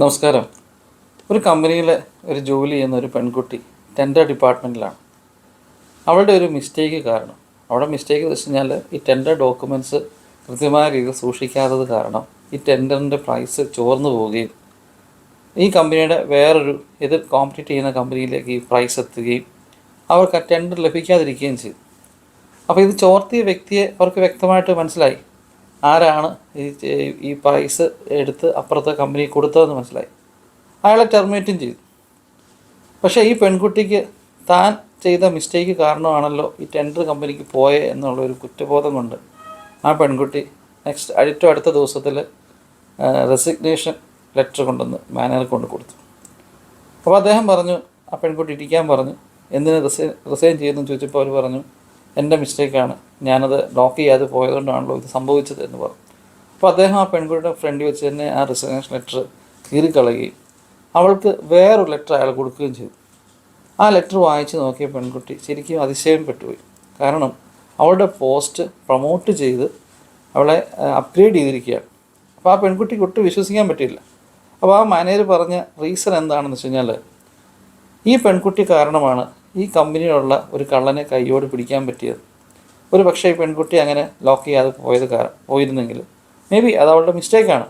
നമസ്കാരം. ഒരു കമ്പനിയിൽ ഒരു ജോലി ചെയ്യുന്ന ഒരു പെൺകുട്ടി ടെൻഡർ ഡിപ്പാർട്ട്മെന്റിലാണ് അവളുടെ ഒരു മിസ്റ്റേക്ക് കാരണം. അവിടെ മിസ്റ്റേക്ക് വെച്ച് കഴിഞ്ഞാൽ ഈ ടെൻഡർ ഡോക്യുമെന്റ്സ് കൃത്യമായ രീതിയിൽ സൂക്ഷിക്കാത്തത് കാരണം ഈ ടെൻഡറിന്റെ പ്രൈസ് ചോർന്നു പോവുകയും ഈ കമ്പനിയുടെ വേറൊരു എതിർ കോമ്പറ്റീറ്റ് ചെയ്യുന്ന കമ്പനിയിലേക്ക് ഈ പ്രൈസ് എത്തുകയും അവർക്ക് ആ ടെൻഡർ ലഭിക്കാതിരിക്കുകയും ചെയ്തു. അപ്പോൾ ഇത് ചോർത്തിയ വ്യക്തിയെ അവർക്ക് വ്യക്തമായിട്ട് മനസ്സിലായി. ആരാണ് ഈ ഈ പൈസ എടുത്ത് അപ്പുറത്തെ കമ്പനി കൊടുത്തതെന്ന് മനസ്സിലായി. അയാളെ ടെർമിനേറ്റും ചെയ്തു. പക്ഷേ ഈ പെൺകുട്ടിക്ക് താൻ ചെയ്ത മിസ്റ്റേക്ക് കാരണമാണല്ലോ ഈ ടെൻഡർ കമ്പനിക്ക് പോയേ എന്നുള്ള ഒരു കുറ്റബോധം കൊണ്ട് ആ പെൺകുട്ടി നെക്സ്റ്റ് ഏറ്റവും അടുത്ത ദിവസത്തിൽ റെസിഗ്നേഷൻ ലെറ്റർ കൊണ്ടുവന്ന് മാനേജർ കൊണ്ട് കൊടുത്തു. അപ്പോൾ അദ്ദേഹം പറഞ്ഞു ആ പെൺകുട്ടി ഇരിക്കാൻ പറഞ്ഞു എന്തിന് റിസൈൻ റിസൈൻ ചെയ്യുന്നു ചോദിച്ചപ്പോൾ അവർ പറഞ്ഞു എന്റെ മിസ്റ്റേക്കാണ്. ഞാനത് ലോക്ക് ചെയ്യാതെ പോയതുകൊണ്ടാണല്ലോ ഇത് സംഭവിച്ചത് എന്ന് പറഞ്ഞു. അപ്പോൾ അദ്ദേഹം ആ പെൺകുട്ടിയുടെ ഫ്രണ്ടിൽ വെച്ച് തന്നെ ആ റിസർവേഷൻ ലെറ്റർ കീറിക്കളയുകയും അവൾക്ക് വേറൊരു ലെറ്റർ അയാൾ കൊടുക്കുകയും ചെയ്തു. ആ ലെറ്റർ വായിച്ച് നോക്കിയ പെൺകുട്ടി ശരിക്കും അതിശയം പെട്ടുപോയി. കാരണം അവളുടെ പോസ്റ്റ് പ്രൊമോട്ട് ചെയ്ത് അവളെ അപ്ഗ്രേഡ് ചെയ്തിരിക്കുകയാണ്. അപ്പോൾ ആ പെൺകുട്ടിക്ക് ഒട്ടും വിശ്വസിക്കാൻ പറ്റില്ല അപ്പോൾ ആ മാനേജർ പറഞ്ഞ റീസൺ എന്താണെന്ന് വെച്ച് കഴിഞ്ഞാൽ ഈ പെൺകുട്ടി കാരണമാണ് ഈ കമ്പനിയിലുള്ള ഒരു കള്ളനെ കൈയോട് പിടിക്കാൻ പറ്റിയത്. ഒരു പക്ഷേ ഈ പെൺകുട്ടി അങ്ങനെ ലോക്ക് ചെയ്യാതെ പോയത് കാരണം പോയിരുന്നെങ്കിൽ. മേ ബി അത് അവളുടെ മിസ്റ്റേക്കാണ്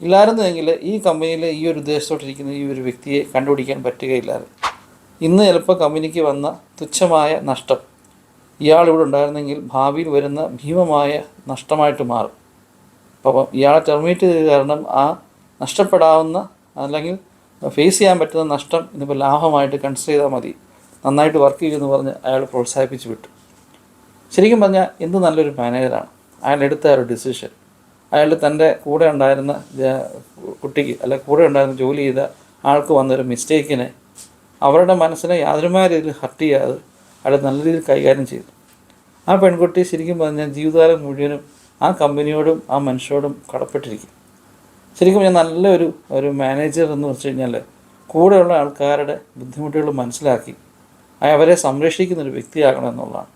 ഇല്ലായിരുന്നെങ്കിൽ ഈ കമ്പനിയിൽ ഈ ഒരു ഉദ്ദേശത്തോട്ടിരിക്കുന്ന ഈ ഒരു വ്യക്തിയെ കണ്ടുപിടിക്കാൻ പറ്റുകയില്ലായിരുന്നു. ഇന്ന് ചിലപ്പോൾ കമ്പനിക്ക് വന്ന തുച്ഛമായ നഷ്ടം. ഇയാൾ ഇവിടെ ഉണ്ടായിരുന്നെങ്കിൽ ഭാവിയിൽ വരുന്ന ഭീമമായ നഷ്ടമായിട്ട് മാറും. അപ്പം ഇയാളെ ടെർമിനേറ്റ് ചെയ്ത് കാരണം ആ നഷ്ടപ്പെടാവുന്ന അല്ലെങ്കിൽ ഫേസ് ചെയ്യാൻ പറ്റുന്ന നഷ്ടം ഇന്നിപ്പോൾ ലാഭമായിട്ട് കൺസിഡർ ചെയ്താൽ മതി. നന്നായിട്ട് വർക്ക് ചെയ്യുമെന്ന് പറഞ്ഞ് അയാൾ പ്രോത്സാഹിപ്പിച്ച് വിട്ടു. ശരിക്കും പറഞ്ഞാൽ എന്ത് നല്ലൊരു മാനേജറാണ് അയാൾ എടുത്ത ആ ഒരു ഡിസിഷൻ അയാൾ തന്റെ കൂടെ ഉണ്ടായിരുന്ന കുട്ടിക്ക് അല്ലെ കൂടെ ഉണ്ടായിരുന്ന ജോലി ചെയ്ത ആൾക്ക് വന്നൊരു മിസ്റ്റേക്കിനെ അവരുടെ മനസ്സിനെ യാതൊരുമായ രീതിയിൽ ഹർട്ട് ചെയ്യാതെ അയാൾ നല്ല രീതിയിൽ കൈകാര്യം ചെയ്തു. ആ പെൺകുട്ടി ശരിക്കും പറഞ്ഞാൽ ജീവിതകാലം മുഴുവനും ആ കമ്പനിയോടും ആ മനുഷ്യരോടും കടപ്പെട്ടിരിക്കും. ശരിക്കും ഞാൻ നല്ലൊരു ഒരു മാനേജർ എന്ന് വെച്ച് കഴിഞ്ഞാൽ കൂടെയുള്ള ആൾക്കാരുടെ ബുദ്ധിമുട്ടുകൾ മനസ്സിലാക്കി അവരെ സംരക്ഷിക്കുന്ന ഒരു വ്യക്തിയാകണം എന്നുള്ളതാണ്.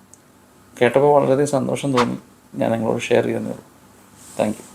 കേട്ടപ്പോൾ വളരെയധികം സന്തോഷം തോന്നി. ഞാൻ നിങ്ങളോട് ഷെയർ ചെയ്യുന്നുള്ളൂ താങ്ക് യു